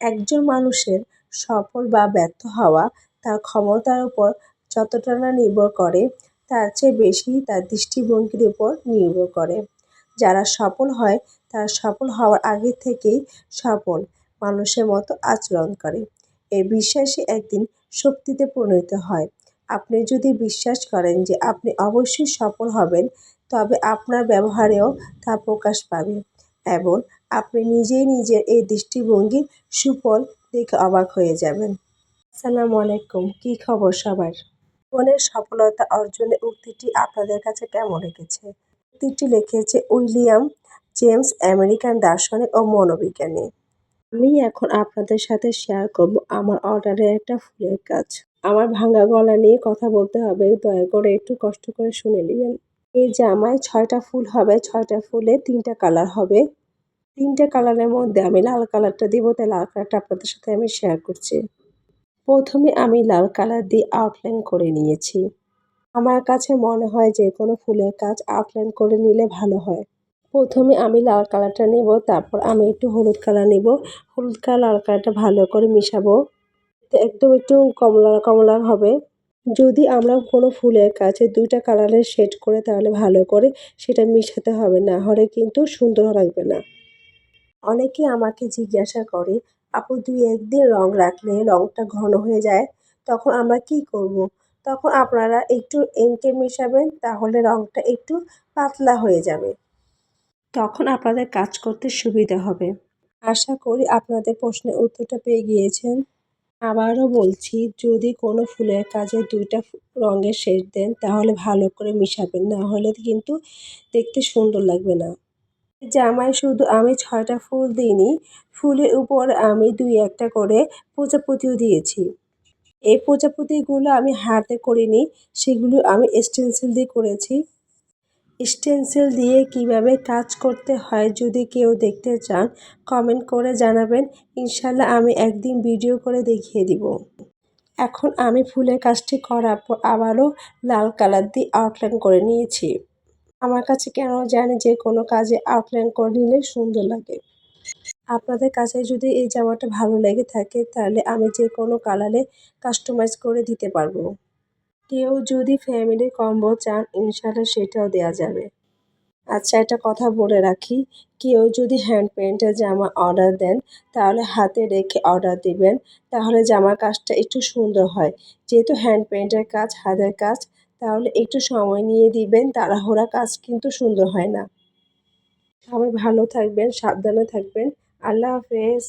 একজন মানুষের সফল বা ব্যর্থ হওয়া তার ক্ষমতার উপর যতটা না নির্ভর করে, তার চেয়ে বেশি তার দৃষ্টিভঙ্গির উপর নির্ভর করে। যারা সফল হয়, তারা সফল হওয়ার আগে থেকেই সফল মানুষের মতো আচরণ করে। এই বিশ্বাসই একদিন শক্তিতে পরিণত হয়। আপনি যদি বিশ্বাস করেন যে আপনি অবশ্যই সফল হবেন, তবে আপনার ব্যবহারেও তা প্রকাশ পাবে। এবং আপনি নিজেই নিজের এই দৃষ্টিভঙ্গির সুফল দেখে অবাক হয়ে যাবেন। আসসালামু আলাইকুম, কী খবর সবার? জীবনের সফলতা অর্জনের উক্তিটি আপনাদের কাছে কেমন লেগেছে? উক্তিটি লিখেছে উইলিয়াম জেমস, আমেরিকান দার্শনিক ও মনোবিজ্ঞানী। আমি এখন আপনাদের সাথে শেয়ার করব আমার অর্ডারের একটা ফুলের কাজ আমার ভাঙা গলা নিয়ে কথা বলতে হবে, দয়া করে একটু কষ্ট করে শুনে নেবেন। এই জামায় ছয়টা ফুল হবে, ছয়টা ফুলে তিনটা কালার হবে। তিনটে কালারের মধ্যে আমি লাল কালারটা দিব তাই লাল কালারটা আপনাদের সাথে আমি শেয়ার করছি। প্রথমে আমি লাল কালার দিয়ে আউটলাইন করে নিয়েছি। আমার কাছে মনে হয় যে কোনো ফুলের কাজ আউটলাইন করে নিলে ভালো হয়। প্রথমে আমি লাল কালারটা নেব, তারপর আমি একটু হলুদ কালার নেব। হলুদ কালার লাল কালারটা ভালো করে মিশাবো। একদম একটু কমলা কমলা হবে। যদি আমরা কোনো ফুলের কাছে দুইটা কালারের শেড করে তাহলে ভালো করে সেটা মিশাতে হবে, না হলে কিন্তু সুন্দর লাগবে না। অনেকে আমাকে জিজ্ঞাসা করে, আপু, দুই একদিন রং রাখলে রংটা ঘন হয়ে যায়, তখন আমরা কি করব। তখন আপনারা একটু এঁকে মেশাবেন, তাহলে রংটা একটু পাতলা হয়ে যাবে। তখন আপনাদের কাজ করতে সুবিধা হবে। আশা করি আপনাদের প্রশ্নের উত্তরটা পেয়ে গিয়েছেন। আবারও বলছি, যদি কোনো ফুলের কাজে দুইটা রঙের শেষ দেন, তাহলে ভালো করে মিশাবেন। না হলে কিন্তু দেখতে সুন্দর লাগবে না। জামায় শুধু আমি ছয়টা ফুল দিইনি, ফুলের উপর আমি দুই একটা করে প্রজাপতিও দিয়েছি। এই প্রজাপতিগুলো আমি হাতে করিনি, সেগুলো আমি স্টেন্সিল দিয়ে করেছি। স্টেন্সিল দিয়ে কীভাবে কাজ করতে হয় যদি কেউ দেখতে চান, কমেন্ট করে জানাবেন। ইনশাল্লাহ আমি একদিন ভিডিও করে দেখিয়ে দিব। এখন আমি ফুলের কাজটি করার পর আবারও লাল কালার দিয়ে আউটলাইন করে নিয়েছি। আমার কাছে কেন জানি যে কোনো কাজে আউটলাইন করে নিলে সুন্দর লাগে। আপনাদের কাছে যদি এই জামাটা ভালো লেগে থাকে, তাহলে আমি যে কোনো কালারে কাস্টমাইজ করে দিতে পারব। কেউ যদি ফ্যামিলি কম্বো চান, ইনশাল্লাহ সেটাও দেওয়া যাবে। আচ্ছা একটা কথা বলে রাখি। কেউ যদি হ্যান্ড পেন্টের জামা অর্ডার দেন, তাহলে হাতে রেখে অর্ডার দিবেন। তাহলে জামার কাজটা একটু সুন্দর হয়। যেহেতু হ্যান্ড পেন্টের কাজ, হাতের কাজ, তাহলে একটু সময় নিয়ে দিবেন। তাড়াহুড়া কাজ কিন্তু সুন্দর হয় না। সবাই ভালো থাকবেন, সাবধানে থাকবেন। আল্লাহ হাফেজ।